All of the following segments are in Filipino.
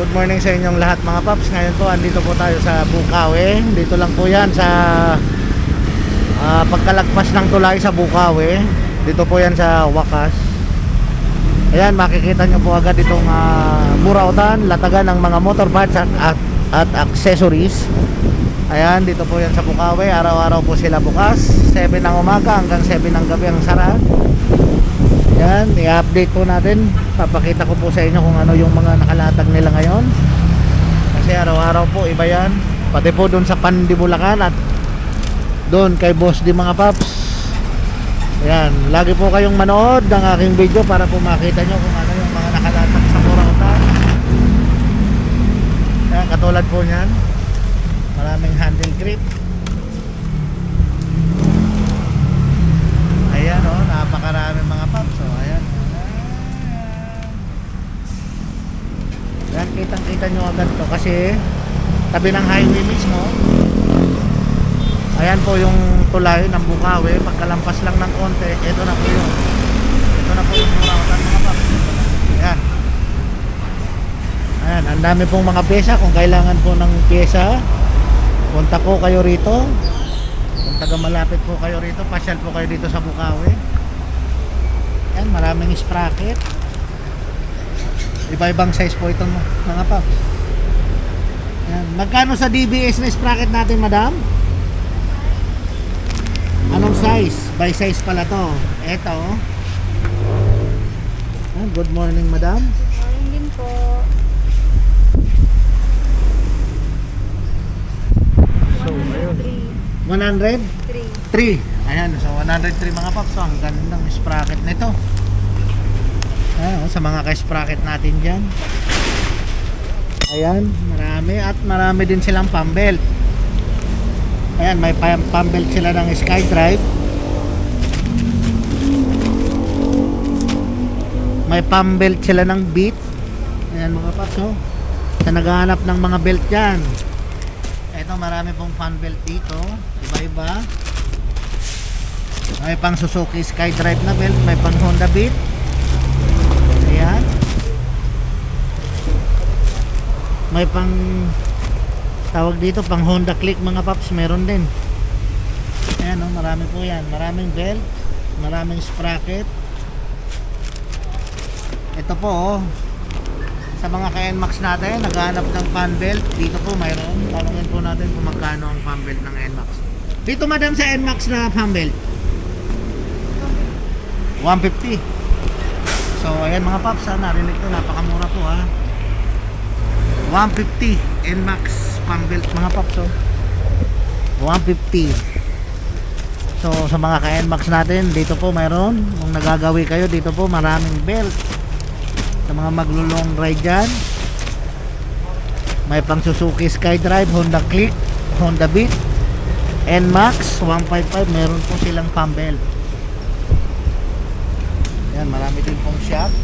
Good morning sa inyong lahat mga paps. Ngayon po andito po tayo sa Bukawi. Dito lang po 'yan sa ah, pagkalagpas ng tulay sa Bukawi. Dito po 'yan sa Wakas. Ayan, makikita nyo po agad itong uh, burautan, latagan ng mga motor parts at, at, at accessories. Ayan, dito po yan sa Bukawi. Araw-araw po sila bukas. 7 ng umaga hanggang 7 ng gabi ang sara. Yan, i-update po natin. Papakita ko po sa inyo kung ano yung mga nakalatag nila ngayon. Kasi araw-araw po iba yan. Pati po doon sa Pandibulacan at doon kay Boss di mga paps. Yan, lagi po kayong manood ng aking video para po makita nyo kung ano yung mga nakalatag sa Burautan. Yan, katulad po niyan. Maraming handle grip. Ayan o, oh, napakarami mga paps. Yan, kitang-kita nyo agad to kasi tabi ng highway mismo. Ayan po yung tulay ng Bukawi. Pagkalampas lang ng konti, ito na po yung ito na po yung Burautan mga paps. Ayan. Ayan, ang dami pong mga pyesa. Kung kailangan po ng pyesa, punta po kayo rito. Kung taga malapit po kayo rito, pasyal po kayo dito sa Bukawi. Yan, maraming sprocket. Iba-ibang size po ito mga paps. Yan. Magkano sa DBS na sprocket natin, madam? Anong size? By size pala to. Ito. Good morning, madam. Morning din po. So, ayun. 103. 100? 3. 3. Ayan, so 103 mga paps. So, ang ganda ng sprocket nito. Ayan, oh, sa mga ka-sprocket natin dyan. Ayan, marami. At marami din silang pambelt. Ayan, may pam- pambelt sila ng SkyDrive. May pambelt sila ng Beat. Ayan mga paps, oh. Sa naghahanap ng mga belt dyan. Ito marami pong fan belt dito. Iba-iba. May pang Suzuki SkyDrive na belt, may pang Honda Beat. Ayan. May pang tawag dito pang Honda Click mga paps, meron din. Ayan oh, marami po 'yan. Maraming belt, maraming sprocket. Ito po oh, sa mga ka-NMAX natin, naghahanap ng fan belt. Dito po mayroon. Tanungin po natin kung magkano ang fan belt ng NMAX. Dito madam sa NMAX na fan belt. 150. So ayan mga paps, ha, narinig ko napakamura po ha. 150 NMAX fan belt mga paps oh. 150. So sa mga ka-NMAX natin, dito po mayroon. Kung nagagawi kayo, dito po maraming belt sa mga maglulong ride dyan may pang Suzuki Skydrive, Honda Click Honda Beat NMAX 155 meron po silang pambel yan marami din pong shop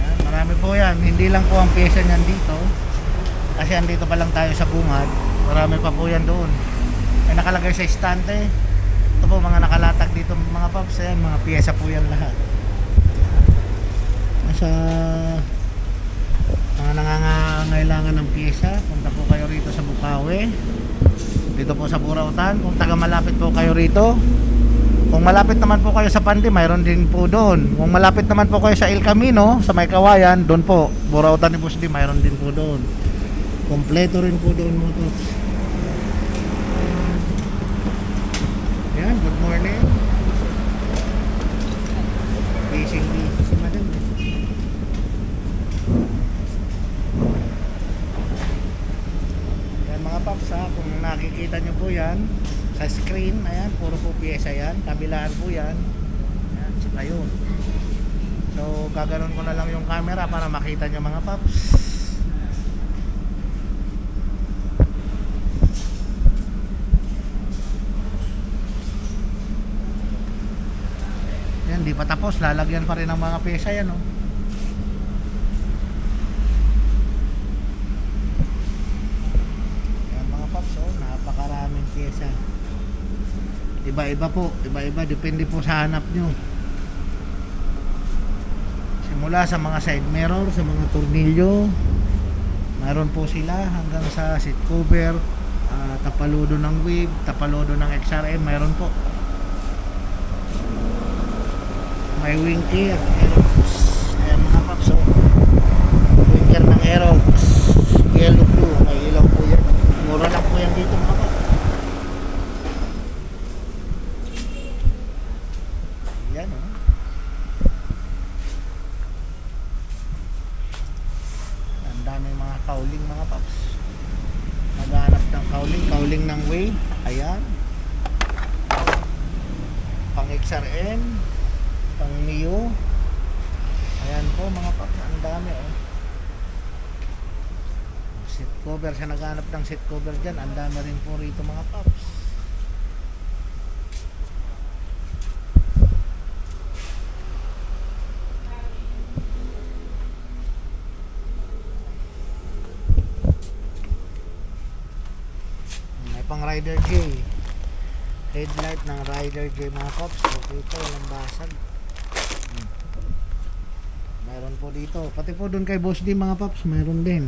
yan, marami po yan. Hindi lang po ang pyesa niyan dito. Kasi andito pa lang tayo sa bungad. Marami pa po yan doon. May nakalagay sa estante. Ito po mga nakalatag dito mga paps yan mga pyesa po yan lahat. Sa mga nangangailangan ng pyesa punta po kayo rito sa Bukawi. Dito po sa Burautan. Kung taga malapit po kayo rito kung malapit naman po kayo sa Pandi mayroon din po doon. Kung malapit naman po kayo sa El Camino sa May Kawayan doon po. Burautan ni Busdi mayroon din po doon. Kompleto rin po doon mo to yan good morning busy busy si madam eh. Yan mga paps ha, kung nakikita nyo po yan screen, ayan, puro po pyesa yan, kabilaan po yan. Ayan, saka yun. So, gaganon ko na lang yung camera para makita nyo mga paps. Yan, di pa tapos, lalagyan pa rin ng mga pyesa yan, oh. Yan mga paps, oh, napakaraming pyesa. Iba-iba po, iba-iba, depende po sa hanap nyo. Simula sa mga side mirror, sa mga tornilyo, Meron po sila hanggang sa seat cover, ah, tapaludo ng wave, tapaludo ng XRM, meron po. May winky at aerox. Ayan mga paps, oh. Winker ng aerox. Yellow blue, may ilaw po yan. Mura lang po yan dito mga paps. Yan oh. Ang dami mga kauling mga paps. Naghanap ng kauling, kauling ng wave. Ayan. Pang XRM, pang Neo. Po mga paps, ang dami oh. Seat cover, siya naghanap ng seat cover dyan. Ang dami rin po rito mga paps. May pang Rider J. Headlight ng Rider J mga cops. Okay ito, walang basag. Meron po dito. Pati po doon kay Boss D mga paps, meron din.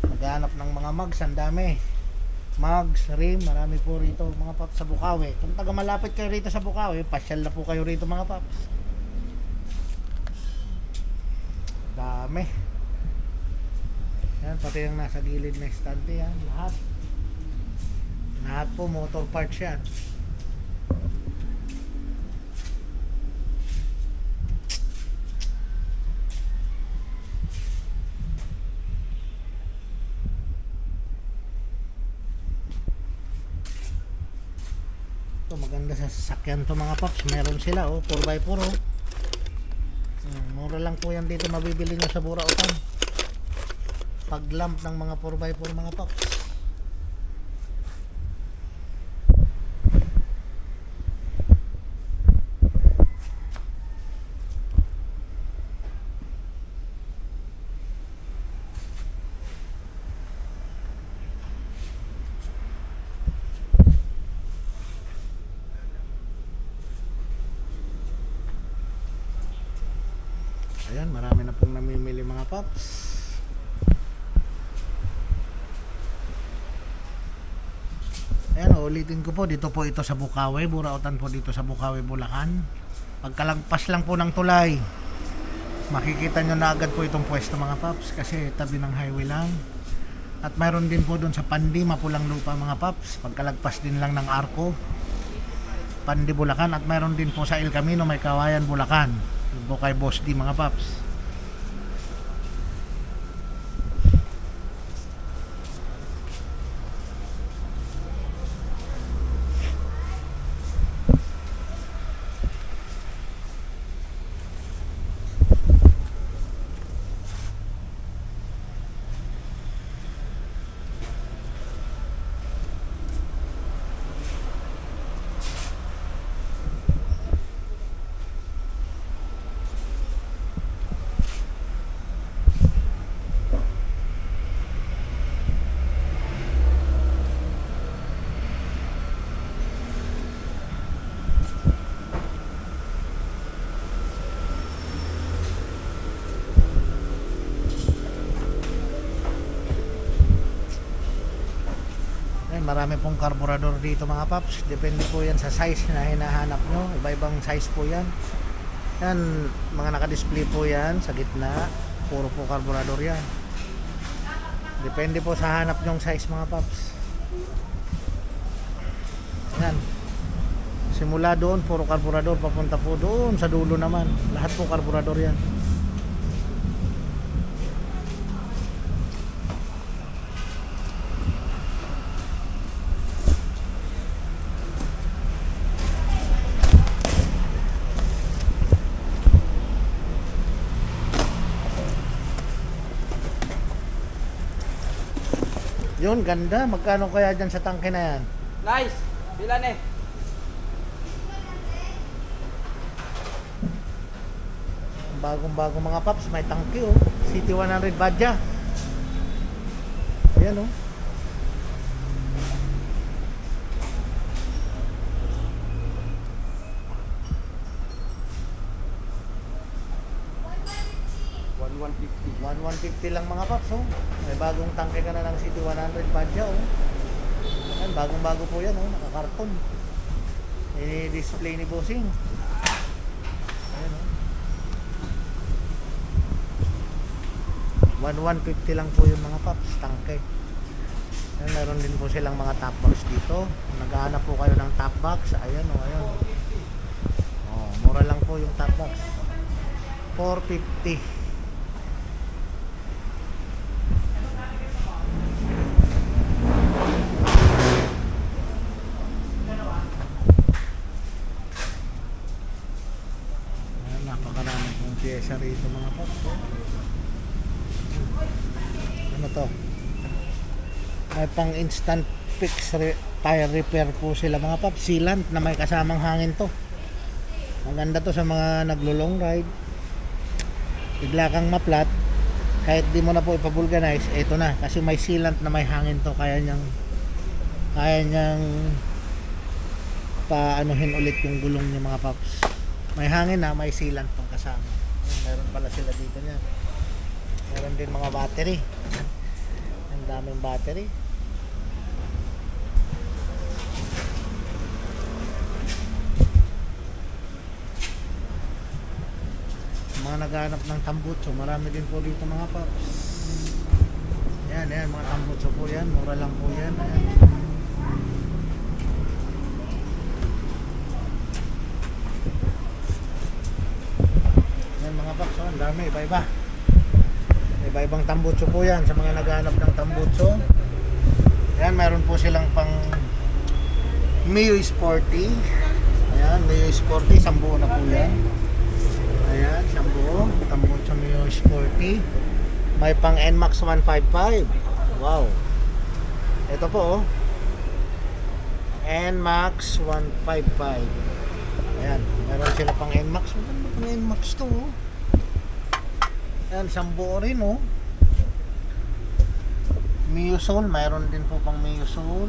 Maghanap ng mga mags, ang dami. Mags, rim, marami po rito mga paps sa Bukawi. Kung taga malapit kayo rito sa Bukawi, pasyal na po kayo rito mga paps. Dami. Yan, pati yung nasa gilid na estante yan. Lahat. Lahat po motor parts yan. Maganda sa sasakyan to mga paps. Meron sila oh, 4x4 oh. Hmm, mura lang po yan dito mabibili nyo sa Burautan. Pag lamp ng mga 4x4 mga paps. Marami na pong namimili mga paps. Ayan, ulitin ko po, dito po ito sa Bukawi, Burautan po dito sa Bukawi, Bulacan. Pagkalagpas lang po ng tulay, makikita nyo na agad po itong pwesto mga paps kasi tabi ng highway lang. At mayroon din po doon sa Pandi, Mapulang Lupa mga paps, pagkalagpas din lang ng Arco, Pandi, Bulacan. At mayroon din po sa El Camino, may Kawayan, Bulacan. Yung po kay Boss D mga paps. Marami pong karburador dito mga paps. Depende po yan sa size na hinahanap nyo. Iba-ibang size po yan. Yan, mga nakadisplay po yan sa gitna. Puro po karburador yan. Depende po sa hanap nyong size mga paps. Yan. Simula doon, puro karburador. Papunta po doon sa dulo naman. Lahat po karburador yan. Yun, ganda. Magkano kaya dyan sa tangke na yan? Nice! Bilan eh? Bagong bagong mga paps, may tangke oh. City 100 Badja. Ayan oh. 150. 1150 lang mga paps, oh. May bagong tangke ka na ng City 100 Padya, oh. Ayan, bagong-bago po yan, oh. Nakakarton. I-display ni Bossing. Ayan, oh. 1150 lang po yung mga paps, tangke. Ayan, meron din po silang mga top box dito. Kung naghahanap po kayo ng top box, ayan, oh, ayan. Oh, mura lang po yung top box. 450. Ayan, napakarami pong pyesa rito mga paps. oh. Ano to? May pang instant fix re- tire repair po sila mga paps. Sealant na may kasamang hangin to. Maganda to sa mga naglo-long ride. Bigla kang maplat, kahit di mo na po ipabulganize, eto na. Kasi may sealant na may hangin to. Kaya niyang, kaya niyang paanuhin ulit yung gulong niya mga paps. May hangin na, may sealant pang kasama. Pala sila dito niya. Meron din mga battery. Ang daming battery. mga naghahanap ng tambutso marami din po dito mga paps yan yan mga tambutso po yan mura lang po yan ayan. yan mga paps oh, ang dami iba iba iba ibang tambutso po yan sa mga naghahanap ng tambutso yan meron po silang pang Mio Sporty ayan Mio Sporty sambuo na po yan Ayan, siyang buo. Tambon sa Mio Sporty. May pang NMAX 155. Wow. Ito po oh. NMAX 155. Ayan, meron sila pang NMAX. Maganda pang NMAX to oh. Ayan, siyang buo rin oh. Mio Soul, mayroon din po pang Mio Soul.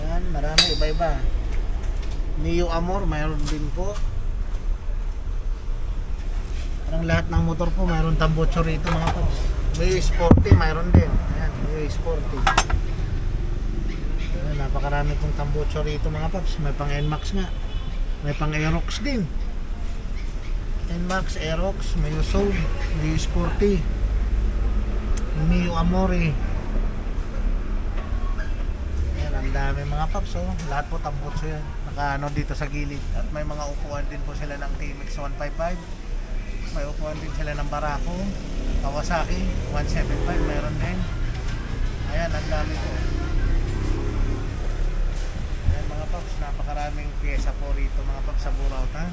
Ayan, marami iba-iba. Mio Amor, mayroon din po. Parang lahat ng motor po mayroon tambutso rito mga paps. May sporty, mayroon din. Ayan, may sporty. Ayan, napakarami pong tambutso rito mga paps. May pang NMAX nga. May pang Aerox din. NMAX, Aerox, may Soul, may sporty. Mio Amore. Ayan, ang dami mga paps oh. Lahat po tambutso yan. Nakaano dito sa gilid. At may mga upuan din po sila ng TMX 155 may upuan din sila ng Barako Kawasaki 175 meron din ayan ang dami po ayan mga paps napakaraming pyesa po rito mga paps sa Burautan